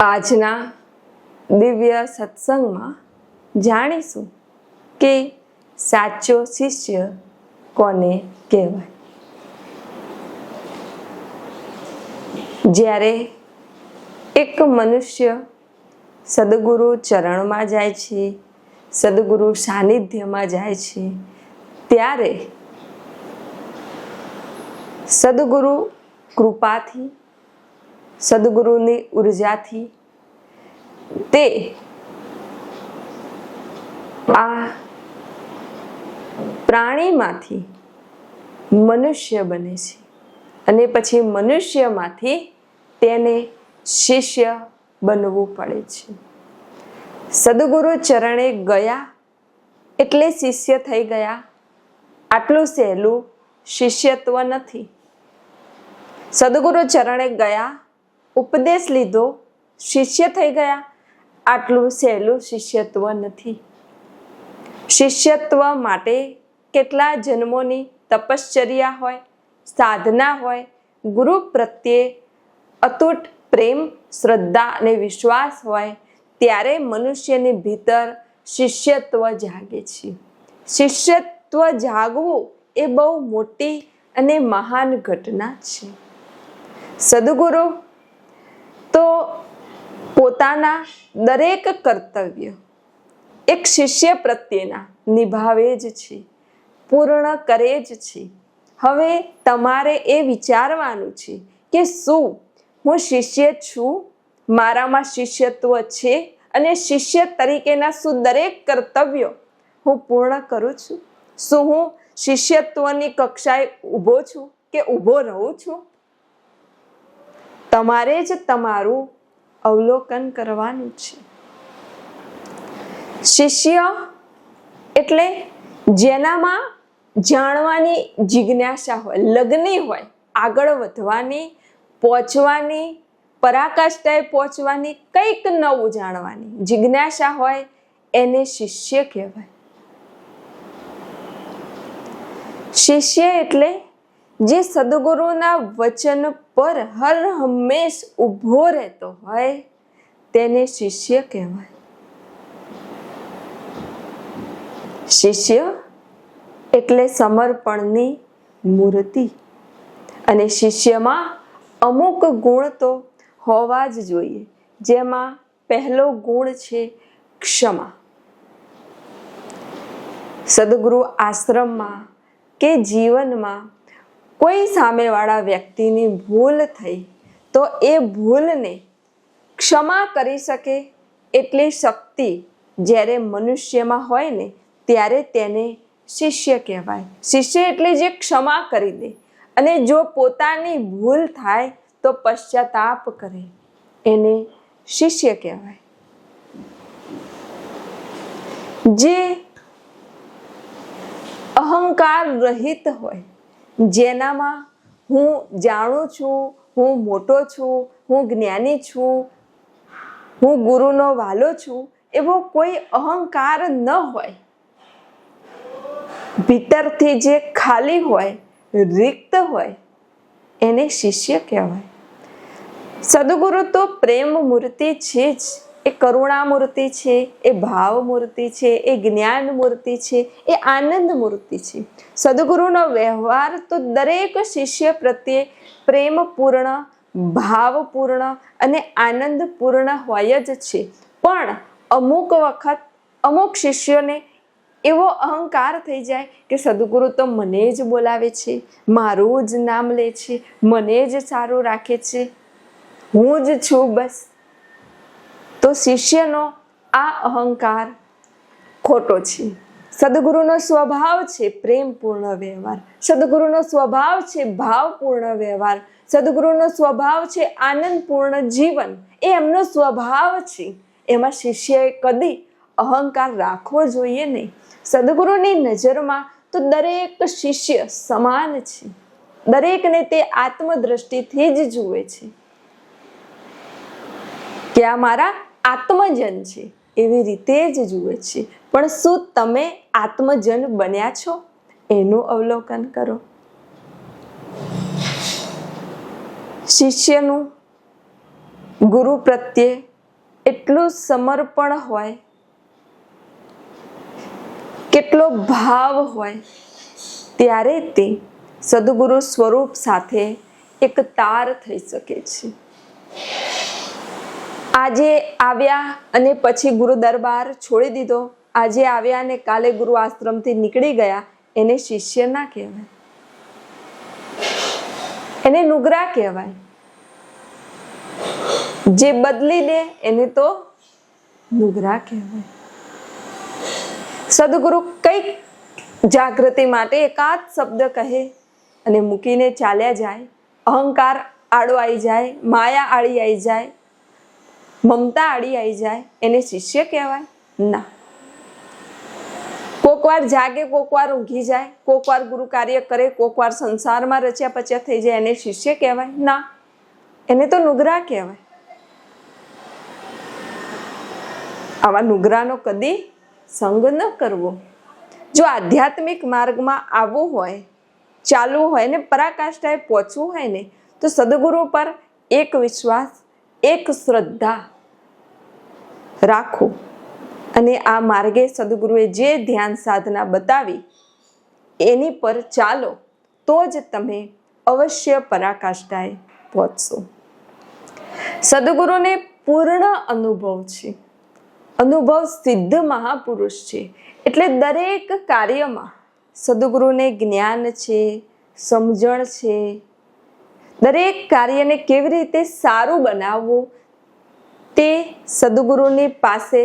આજના દિવ્ય સત્સંગમાં જાણીશું કે સાચો શિષ્ય કોને કહેવાય? જ્યારે એક મનુષ્ય સદગુરુ ચરણમાં જાય છે, સદગુરુ સાનિધ્યમાં જાય છે, ત્યારે સદગુરુ કૃપાથી સદગુરુની ઉર્જાથી તે આ પ્રાણીમાંથી મનુષ્ય બને છે. અને પછી મનુષ્યમાંથી તેને શિષ્ય બનવું પડે છે. સદગુરુ ચરણે ગયા એટલે શિષ્ય થઈ ગયા. આટલું સહેલું શિષ્યત્વ નથી. સદગુરુ ચરણે ગયા ઉપદેશ લીધો, શિષ્ય થઈ ગયા. આટલું સહેલું શિષ્યત્વ નથી. શિષ્યત્વ માટે કેટલા જન્મોની તપશ્ચર્યા હોય, સાધના હોય, ગુરુ પ્રત્યે અતૂટ પ્રેમ, શ્રદ્ધા અને વિશ્વાસ હોય, ત્યારે મનુષ્યની ભીતર શિષ્યત્વ જાગે છે. શિષ્યત્વ જાગવું એ બહુ મોટી અને મહાન ઘટના છે. સદગુરુ તો પોતાના દરેક કર્તવ્ય એક શિષ્ય પ્રત્યેના નિભાવે જ છે, પૂર્ણ કરે જ છે. હવે તમારે એ વિચારવાનું છે કે શું? હું શિષ્ય છું, મારામાં શિષ્યત્વ છે અને શિષ્ય તરીકેના શું દરેક કર્તવ્યો હું પૂર્ણ કરું છું? શું હું શિષ્યત્વની કક્ષાએ ઊભો છું કે ઊભો રહું છું? તમારે જ તમારું અવલોકન કરવાનું છે. શિષ્ય એટલે જેનામાં જાણવાની જિજ્ઞાસા હોય, લગ્ની હોય, આગળ વધવાની, પહોંચવાની, પરાકાષ્ઠાએ પહોંચવાની, કંઈક નવું જાણવાની. જિજ્ઞાસા હોય એને શિષ્ય કહેવાય. શિષ્ય એટલે જે સદગુરુના વચન પર હર હંમેશ ઊભો રહેતો હોય, તેને શિષ્ય કહેવાય. શિષ્ય એટલે સમર્પણની મૂર્તિ. અને શિષ્યમાં અમુક ગુણ તો હોવા જ જોઈએ, જેમાં પહેલો ગુણ છે ક્ષમા. સદગુરુ આશ્રમમાં કે જીવનમાં કોઈ સામેવાળા વ્યક્તિની ભૂલ થઈ, તો એ ભૂલને ક્ષમા કરી શકે એટલી શક્તિ જ્યારે મનુષ્યમાં હોય ને, ત્યારે તેને શિષ્ય કહેવાય. શિષ્ય એટલે જે ક્ષમા કરી દે. અને જો પોતાની ભૂલ થાય, તો પશ્ચાતાપ કરે. એને શિષ્ય કહેવાય. જે અહંકાર રહિત હોય જેનામાં હું જાણું છું, હું મોટો છું, હું જ્ઞાની છું, હું ગુરુનો વાલો છું, એવો કોઈ અહંકાર ન હોય. ભીતરથી જે ખાલી હોય, રિક્ત હોય, એને શિષ્ય કહેવાય. સદગુરુ તો પ્રેમ મૂર્તિ છે જ. એ કરુણા મૂર્તિ છે, એ ભાવ મૂર્તિ છે, એ જ્ઞાન મૂર્તિ છે, એ આનંદ મૂર્તિ છે. સદગુરુનો વ્યવહાર તો દરેક શિષ્ય પ્રત્યે પ્રેમપૂર્ણ, ભાવપૂર્ણ અને આનંદપૂર્ણ હોય જ છે. પણ અમુક વખત અમુક શિષ્યોને એવો અહંકાર થઈ જાય કે સદગુરુ તો મને જ બોલાવે છે, મારું જ નામ લે છે, મને જ સારું રાખે છે. હું જ છું બસ. તો શિષ્યનો આ અહંકાર ખોટો છે. સદગુરુનો સ્વભાવ છે પ્રેમપૂર્ણ વ્યવહાર. સદગુરુનો સ્વભાવ છે ભાવપૂર્ણ વ્યવહાર. સદગુરુનો સ્વભાવ છે આનંદપૂર્ણ જીવન. એ એમનો સ્વભાવ છે. એમાં શિષ્યએ કદી અહંકાર રાખવો જોઈએ નહીં. સદગુરુની નજરમાં તો દરેક શિષ્ય સમાન છે. દરેકને તે આત્મદ્રષ્ટિથી જ જુએ છે. કે આ મારા આત્મજન છે. એવી રીતે જ જુએ છે. પણ શું તમે આત્મજન બન્યા છો? એનું અવલોકન કરો. શિષ્યનું ગુરુ પ્રત્યે એટલું સમર્પણ હોય, કેટલો ભાવ હોય, ત્યારે તે સદગુરુ સ્વરૂપ સાથે એક તાર થઈ શકે છે. આજે આવ્યા અને પછી ગુરુ દરબાર છોડી દીધો. આજે આવ્યા અને કાલે ગુરુ આશ્રમથી નીકળી ગયા. એને શિષ્ય ના કહેવાય. એને નુગરા કહેવાય. જે બદલી દે એને તો નુગરા કહેવાય. સદગુરુ કંઈક જાગૃતિ માટે એકાદ શબ્દ કહે અને મૂકીને ચાલ્યા જાય. અહંકાર આડો આવી જાય, માયા આડી આવી જાય. મમતા આડી આવી જાય. એને શિષ્ય કહેવાય? ના. કોકવાર જાગે, કોકવાર ઊંઘી જાય, કોકવાર ગુરુ કાર્ય કરે, કોકવાર સંસારમાં રચ્યા પચ્યા થઈ જાય, એને શિષ્ય કહેવાય? ના. એને તો નુગરા કહેવાય. આવા નુગરાનો કદી સંગ ન કરવો. જો આધ્યાત્મિક માર્ગમાં આવવું હોય, ચાલવું હોય ને, પરાકાષ્ઠાએ પહોંચવું હોય ને, તો સદગુરુ પર એક વિશ્વાસ, એક શ્રદ્ધા રાખો. અને આ માર્ગે સદગુરુએ જે ધ્યાન સાધના બતાવી, એની પર ચાલો, તો જ તમે અવશ્ય પરાકાષ્ઠાએ પહોંચશો. સદગુરુને પૂર્ણ અનુભવ છે. અનુભવ સિદ્ધ મહાપુરુષ છે. એટલે દરેક કાર્યમાં સદગુરુને જ્ઞાન છે, સમજણ છે. દરેક કાર્યને કેવી રીતે સારું બનાવવું તે સદગુરુની પાસે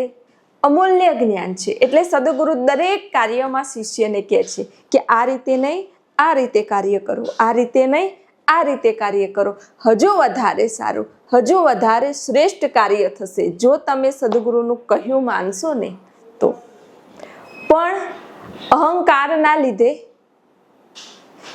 અમૂલ્ય જ્ઞાન છે. એટલે સદગુરુ દરેક કાર્યમાં શિષ્યને કહે છે કે આ રીતે નહીં, આ રીતે કાર્ય કરો, આ રીતે નહીં, આ રીતે કાર્ય કરો. હજુ વધારે સારું, હજુ વધારે શ્રેષ્ઠ કાર્ય થશે. જો તમે સદગુરુનું કહ્યું માનશો ને, તો. પણ અહંકારના લીધે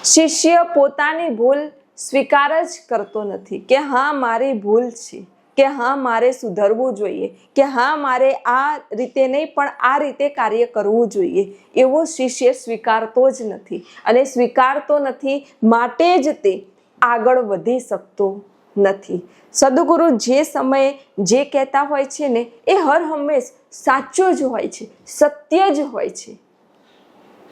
શિષ્ય પોતાની ભૂલ સ્વીકાર જ કરતો નથી કે હા, મારી ભૂલ છે. કે હા, મારે સુધરવું જોઈએ, કે હા, મારે આ રીતે નહીં, પણ આ રીતે કાર્ય કરવું જોઈએ, એવો શિષ્ય સ્વીકારતો જ નથી. અને સ્વીકારતો નથી માટે જ તે આગળ વધી શકતો નથી. સદગુરુ જે સમયે જે કહેતા હોય છે ને, એ હર હંમેશ સાચું જ હોય છે, સત્ય જ હોય છે.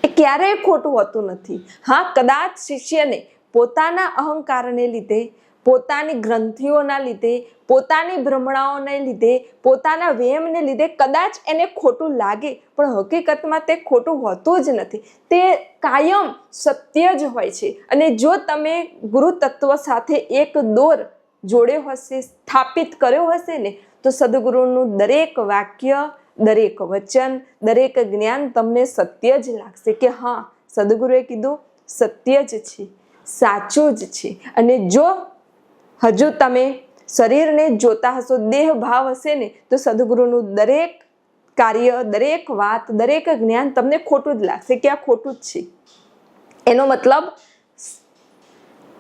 એ ક્યારેય ખોટું હોતું નથી. હા, કદાચ શિષ્યને પોતાના અહંકારને લીધે પોતાની ગ્રંથિઓના લીધે, પોતાની ભ્રમણાઓને લીધે, પોતાના વેમને લીધે કદાચ એને ખોટું લાગે, પણ હકીકતમાં તે ખોટું હોતું જ નથી. તે કાયમ સત્ય જ હોય છે. અને જો તમે ગુરુ તત્વ સાથે એક દોર જોડ્યો હશે, સ્થાપિત કર્યો હશે ને, તો સદગુરુનું દરેક વાક્ય, દરેક વચન, દરેક જ્ઞાન તમને સત્ય જ લાગશે કે હા, સદગુરુએ કીધું, સત્ય જ છે, સાચું જ છે. અને જો હજુ તમે શરીરને જોતા હશો, દેહ ભાવ હશે ને, તો સદગુરુનું દરેક કાર્ય, દરેક વાત, દરેક જ્ઞાન તમને ખોટું જ લાગશે. કે આ ખોટું જ છે? એનો મતલબ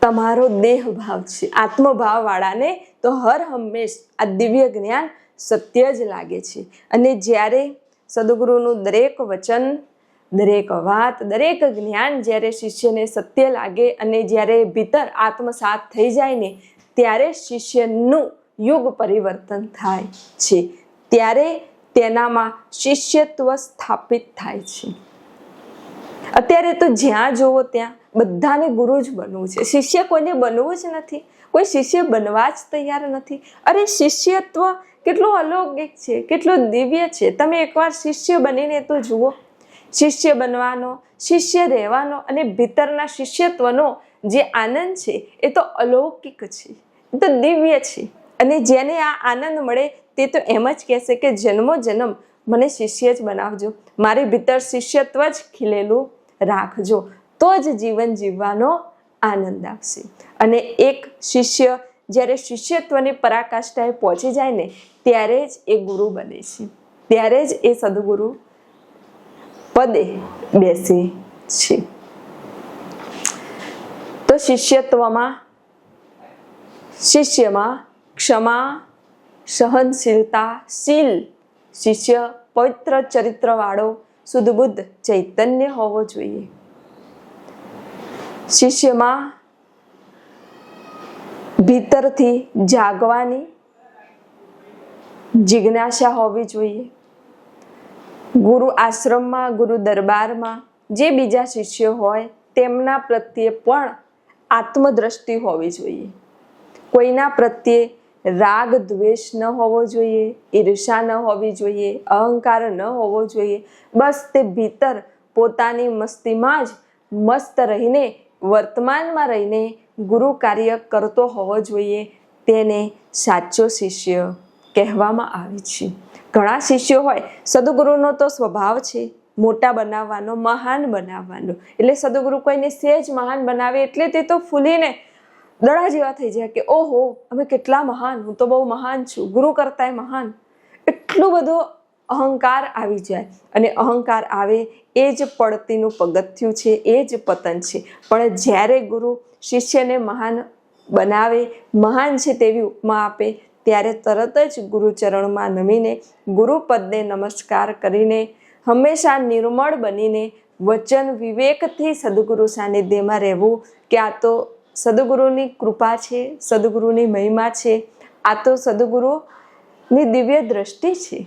તમારો દેહ ભાવ છે. આત્મભાવ વાળાને તો હર હંમેશ આ દિવ્ય જ્ઞાન સત્ય જ લાગે છે. અને જ્યારે સદગુરુનું દરેક વચન, દરેક વાત, દરેક જ્ઞાન જ્યારે શિષ્યને સત્ય લાગે અને જ્યારે ભીતર આત્મસાત થઈ જાય ને ત્યારે શિષ્યનું યુગ પરિવર્તન થાય છે. ત્યારે તેનામાં શિષ્યત્વ સ્થાપિત થાય છે. અત્યારે તો જ્યાં જુઓ ત્યાં બધાને ગુરુ જ બનવું છે. શિષ્ય કોઈને બનવું જ નથી. કોઈ શિષ્ય બનવા જ તૈયાર નથી. અરે શિષ્યત્વ કેટલું અલૌકિક છે, કેટલું દિવ્ય છે. તમે એકવાર શિષ્ય બનીને તો જુઓ. શિષ્ય બનવાનો, શિષ્ય રહેવાનો અને ભીતરના શિષ્યત્વનો જે આનંદ છે એ તો અલૌકિક છે. તો દિવ્ય છે. અને જેને આ આનંદ મળે તે તો એમ જ કહેશે કે જન્મો જન્મ, મને શિષ્ય જ બનાવજો. મારી ભીતર શિષ્યત્વ જ ખીલેલું રાખજો. તો જ જીવન જીવવાનો આનંદ આવશે. અને એક શિષ્ય જ્યારે શિષ્યત્વની પરાકાષ્ઠાએ પહોંચી જાય ને, ત્યારે જ એ ગુરુ બને છે. ત્યારે જ એ સદગુરુ પદે બેસે છે. તો શિષ્યત્વમાં શિષ્યમાં ક્ષમા, સહનશીલતા, શીલ. શિષ્ય પવિત્ર ચરિત્રવાળો, સુદબુદ્ધ ચૈતન્ય હોવો જોઈએ. શિષ્યમાં ભીતરથી જાગવાની જિજ્ઞાસા હોવી જોઈએ. ગુરુ આશ્રમમાં, ગુરુ દરબારમાં જે બીજા શિષ્યો હોય, તેમના પ્રત્યે પણ આત્મદ્રષ્ટિ હોવી જોઈએ. કોઈના પ્રત્યે રાગ, દ્વેષ ન હોવો જોઈએ, ઈર્ષા ન હોવી જોઈએ, અહંકાર ન હોવો જોઈએ. બસ તે ભીતર પોતાની મસ્તીમાં જ મસ્ત રહીને, વર્તમાનમાં રહીને ગુરુ કાર્ય કરતો હોવો જોઈએ તેને સાચો શિષ્ય કહેવામાં આવે છે. ઘણા શિષ્યો હોય, સદગુરુનો તો સ્વભાવ છે, મોટા બનાવવાનો, મહાન બનાવવાનો. એટલે સદગુરુ કોઈને સહેજ મહાન બનાવે એટલે તે તો ફૂલીને દડા જેવા થઈ જાય કે, ઓહો, અમે કેટલા મહાન, હું તો બહુ મહાન છું, ગુરુ કરતાંય મહાન. એટલું બધો અહંકાર આવી જાય. અને અહંકાર આવે એ જ પડતીનું પગથિયું છે, એ જ પતન છે. પણ જ્યારે ગુરુ શિષ્યને મહાન બનાવે, મહાન છે તેવી ઉપમા આપે, ત્યારે તરત જ ગુરુચરણમાં નમીને, ગુરુપદને નમસ્કાર કરીને, હંમેશા નિર્મળ બનીને, વચન વિવેકથી સદગુરુ સાનિધ્યમાં રહેવું, કે આ તો સદગુરુની કૃપા છે, સદગુરુની મહિમા છે, આ તો સદગુરુની દિવ્ય દ્રષ્ટિ છે.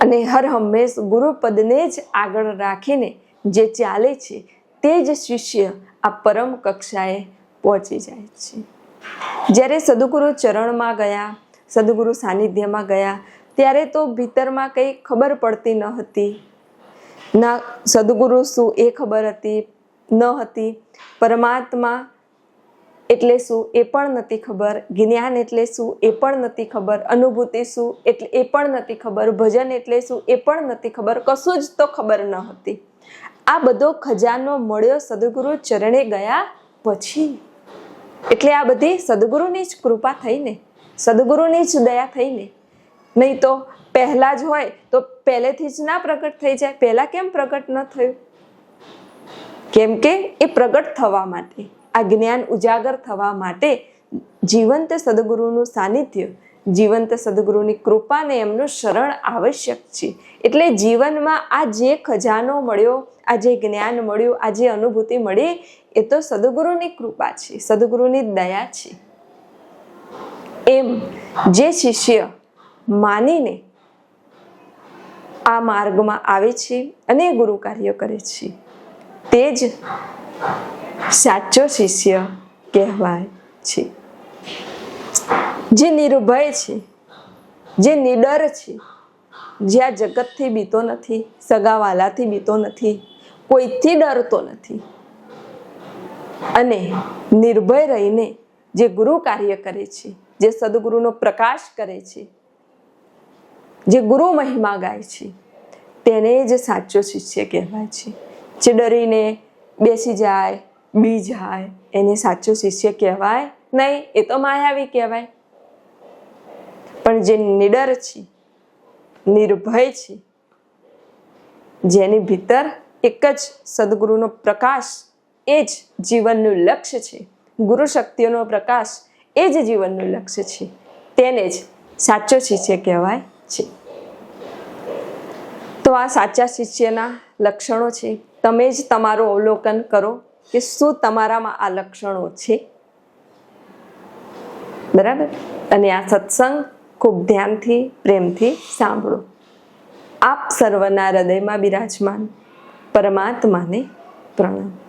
અને હર હંમેશ ગુરુપદને જ આગળ રાખીને જે ચાલે છે, તે જ શિષ્ય આ પરમ કક્ષાએ પહોંચી જાય છે. જ્યારે સદગુરુ ચરણમાં ગયા, સદગુરુ સાનિધ્યમાં ગયા, ત્યારે તો ભીતરમાં કંઈ ખબર પડતી ન હતી. ના, સદગુરુ શું એ ખબર હતી? ન હતી. પરમાત્મા એટલે શું એ પણ નથી ખબર, જ્ઞાન એટલે શું એ પણ નથી ખબર, અનુભૂતિ શું એટલે એ પણ નથી ખબર, ભજન એટલે શું એ પણ નથી ખબર, કશું જ તો ખબર ન હતી. આ બધો ખજાનો મળ્યો સદગુરુ ચરણે ગયા પછી. એટલે આ બધી સદગુરુની જ કૃપા થઈને, સદગુરુની જ દયા થઈને. નહીં તો પહેલાં જ હોય તો પહેલેથી જ ના પ્રગટ થઈ જાય. પહેલાં કેમ પ્રગટ ન થયું? કેમ કે એ પ્રગટ થવા માટે, આ જ્ઞાન ઉજાગર થવા માટે જીવંત સદગુરુનું સાનિધ્ય, જીવંત સદગુરુની કૃપાને એમનું શરણ આવશ્યક છે. એટલે જીવનમાં આ જે ખજાનો મળ્યો, આ જે જ્ઞાન મળ્યું, આ જે અનુભૂતિ મળી, એ તો સદગુરુની કૃપા છે, સદગુરુની દયા છે. એમ જે શિષ્ય માનીને આ માર્ગમાં આવે છે અને ગુરુ કાર્ય કરે છે. તે જ સાચો શિષ્ય કહેવાય છે. જે નિર્ભય છે, જે નિડર છે, જે આ જગતથી બીતો નથી, સગાવાલાથી બીતો નથી, કોઈથી ડરતો નથી. અને નિર્ભય રહીને જે ગુરુ કાર્ય કરે છે, જે સદગુરુનો પ્રકાશ કરે છે, જે ગુરુ મહિમા ગાય છે, તેને જ સાચો શિષ્ય કહેવાય છે. જે ડરીને બેસી જાય, બી જાય, એને સાચો શિષ્ય કહેવાય નહીં, એ તો માયાવી કહેવાય. પણ જે નિડર છે, નિર્ભય છે, જેની ભીતર એક જ સદગુરુનો પ્રકાશ, એ જ જીવનનું લક્ષ્ય છે. ગુરુ શક્તિઓનો પ્રકાશ, એ જ જીવનનું લક્ષ્ય છે. તેને જ સાચો શિષ્ય કહેવાય છે. તો આ સાચા શિષ્યના લક્ષણો છે. તમે જ તમારું અવલોકન કરો કે શું તમારામાં આ લક્ષણો છે? બરાબર? અને આ સત્સંગ ખૂબ ધ્યાનથી, પ્રેમથી સાંભળો. આપ સર્વના હૃદયમાં બિરાજમાન પરમાત્માને પ્રણામ.